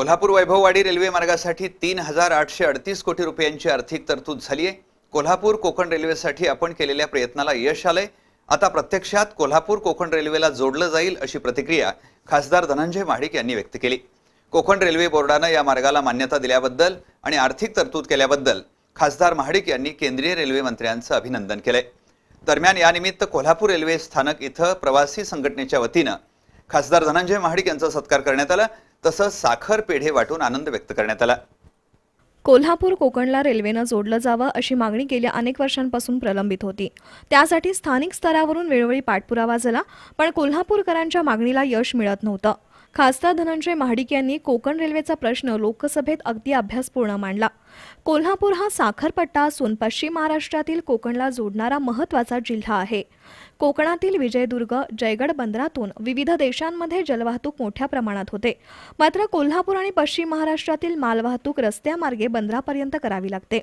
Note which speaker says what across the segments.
Speaker 1: Kolhapur Vaibhavwadi railway मार्गासाठी तीन हजार आठशे अडतीस कोटी रुपयांची आर्थिक तरतूद झाली आहे. कोल्हापूर कोकण रेल्वेसाठी आपण केलेल्या प्रयत्नाला यश आलंय. आता प्रत्यक्षात कोल्हापूर कोकण रेल्वेला जोडलं जाईल अशी प्रतिक्रिया खासदार धनंजय महाडिक यांनी व्यक्त केली. कोकण रेल्वे बोर्डानं या मार्गाला मान्यता दिल्याबद्दल आणि आर्थिक तरतूद केल्याबद्दल खासदार महाडिक यांनी केंद्रीय रेल्वे मंत्र्यांचं अभिनंदन केलंय. दरम्यान यानिमित्त कोल्हापूर रेल्वे स्थानक इथं प्रवासी संघटनेच्या वतीनं खासदार धनंजय महाडिक यांचा सत्कार करण्यात आला. तसंच साखर पेढे वाटून आनंद व्यक्त करण्यात आला.
Speaker 2: कोल्हापूर कोकणला रेल्वेनं जोडलं जावं अशी मागणी गेल्या अनेक वर्षांपासून प्रलंबित होती. त्यासाठी स्थानिक स्तरावरून वेळोवेळी पाठपुरावा झाला पण कोल्हापूरकरांच्या मागणीला यश मिळत नव्हतं. खासदार धनंजय महाडिक यांनी कोकण रेल्वेचा प्रश्न लोकसभेत अगदी अभ्यासपूर्ण मांडला. कोल्हापूर हा साखरपट्टा असून पश्चिम महाराष्ट्रातील कोकणला जोडणारा महत्त्वाचा जिल्हा आहे. कोकणातील विजयदुर्ग जयगड बंदरातून विविध देशांमध्ये जलवाहतूक मोठ्या प्रमाणात होते. मात्र कोल्हापूर आणि पश्चिम महाराष्ट्रातील मालवाहतूक रस्त्यामार्गे बंदरापर्यंत करावी लागते.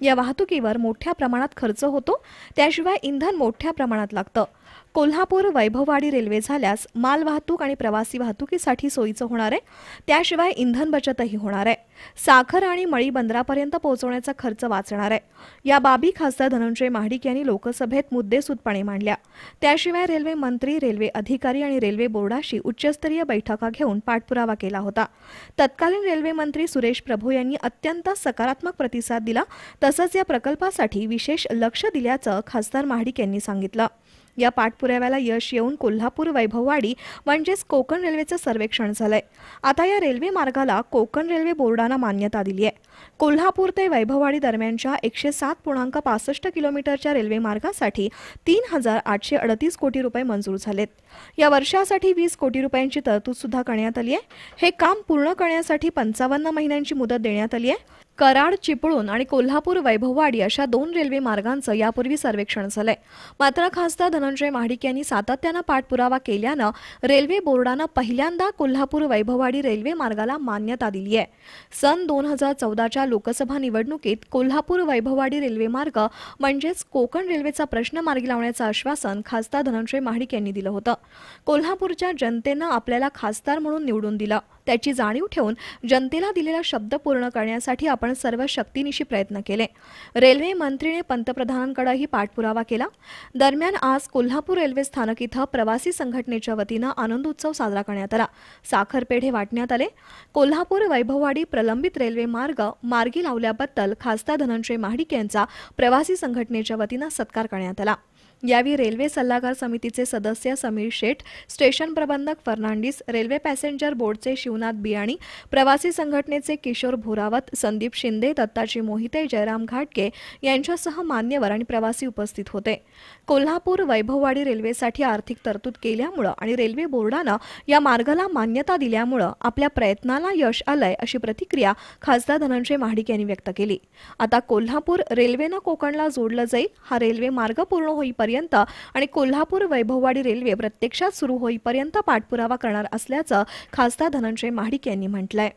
Speaker 2: या वाहतुकीवर मोठ्या प्रमाणात खर्च होतो त्याशिवाय इंधन मोठ्या प्रमाणात लागतं. कोल्हापूर वैभववाडी रेल्वे झाल्यास माल वाहतूक आणि प्रवासी वाहतुकीसाठी सोयीचं होणार आहे त्याशिवाय इंधन बचतही होणार आहे. साखर आणि मळी बंदरापर्यंत पोहोचवण्याचा खर्च वाचणार आहे. या बाबी खासदार धनंजय महाडिक यांनी लोकसभेत मुद्देसूदपणे मांडल्या. त्याशिवाय रेल्वे मंत्री रेल्वे अधिकारी आणि रेल्वे बोर्डाशी उच्चस्तरीय बैठका घेऊन पाठपुरावा केला होता. तत्कालीन रेल्वे मंत्री सुरेश प्रभू यांनी अत्यंत सकारात्मक प्रतिसाद दिला तसंच या प्रकल्पासाठी विशेष लक्ष दिल्याचं खासदार महाडिक यांनी सांगितलं. या पाठपुराव्याला यश येऊन कोल्हापूर वैभववाडी म्हणजेच कोकण रेल्वेचं सर्वेक्षण झालंय. आता या रेल्वे मार्गाला कोकण रेल्वे बोर्डानं मान्यता दिली आहे. कोल्हापूर ते वैभववाडी दरम्यानच्या एकशे सात पूर्णांक पासष्ट किलोमीटरच्या रेल्वे मार्गासाठी तीन हजार आठशे अडतीस कोटी रुपये मंजूर झालेत. या वर्षासाठी वीस कोटी रुपयांची तरतूद सुद्धा करण्यात आली आहे. हे काम पूर्ण करण्यासाठी पंचावन्न महिन्यांची मुदत देण्यात आली आहे. कराड चिपळूण आणि कोल्हापूर वैभववाडी अशा दोन रेल्वे मार्गांचं यापूर्वी सर्वेक्षण झालंय. मात्र खासदार धनंजय महाडिक यांनी सातत्यानं पाठपुरावा केल्यानं रेल्वे बोर्डानं पहिल्यांदा कोल्हापूर वैभववाडी रेल्वे मार्गाला मान्यता दिली आहे. सन दोन हजार चौदाच्या लोकसभा निवडणुकीत कोल्हापूर वैभववाडी रेल्वे मार्ग म्हणजेच कोकण रेल्वेचा प्रश्न मार्गी लावण्याचं आश्वासन खासदार धनंजय महाडिक यांनी दिलं होतं. कोल्हापूरच्या जनतेनं आपल्याला खासदार म्हणून निवडून दिलं. त्याची जाणीव ठेवून जनतेला दिलेला शब्द पूर्ण करण्यासाठी आपण सर्व शक्तीनिशी प्रयत्न केले. रेल्वे मंत्रीने पंतप्रधानांकडेही पाठपुरावा केला. दरम्यान आज कोल्हापूर रेल्वे स्थानक इथं प्रवासी संघटनेच्या वतीनं आनंद उत्सव साजरा करण्यात आला. साखरपेढे वाटण्यात आले. कोल्हापूर वैभववाडी प्रलंबित रेल्वे मार्ग मार्गी लावल्याबद्दल खासदार धनंजय महाडिक यांचा प्रवासी संघटनेच्या वतीनं सत्कार करण्यात आला. यावेळी रेल्वे सल्लागार समितीचे सदस्य समीर शेठ स्टेशन प्रबंधक फर्नांडिस रेल्वे पॅसेंजर बोर्डचे शिवनाथ बियाणी प्रवासी संघटनेचे किशोर भोरावत संदीप शिंदे दत्ताजी मोहिते जयराम घाटगे यांच्यासह मान्यवर आणि प्रवासी उपस्थित होते. कोल्हापूर वैभववाडी रेल्वेसाठी आर्थिक तरतूद केल्यामुळं आणि रेल्वे बोर्डानं या मार्गाला मान्यता दिल्यामुळं आपल्या प्रयत्नाला यश आलंय अशी प्रतिक्रिया खासदार धनंजय महाडिक यांनी व्यक्त केली. आता कोल्हापूर रेल्वेनं कोकणला जोडलं जाईल हा रेल्वे मार्ग पूर्ण होईपर्यंत आणि कोल्हापूर वैभववाडी रेल्वे प्रत्यक्षात सुरू होईपर्यंत पाठपुरावा करणार असल्याचं खासदार धनंजय महाडिक यांनी म्हटलंय.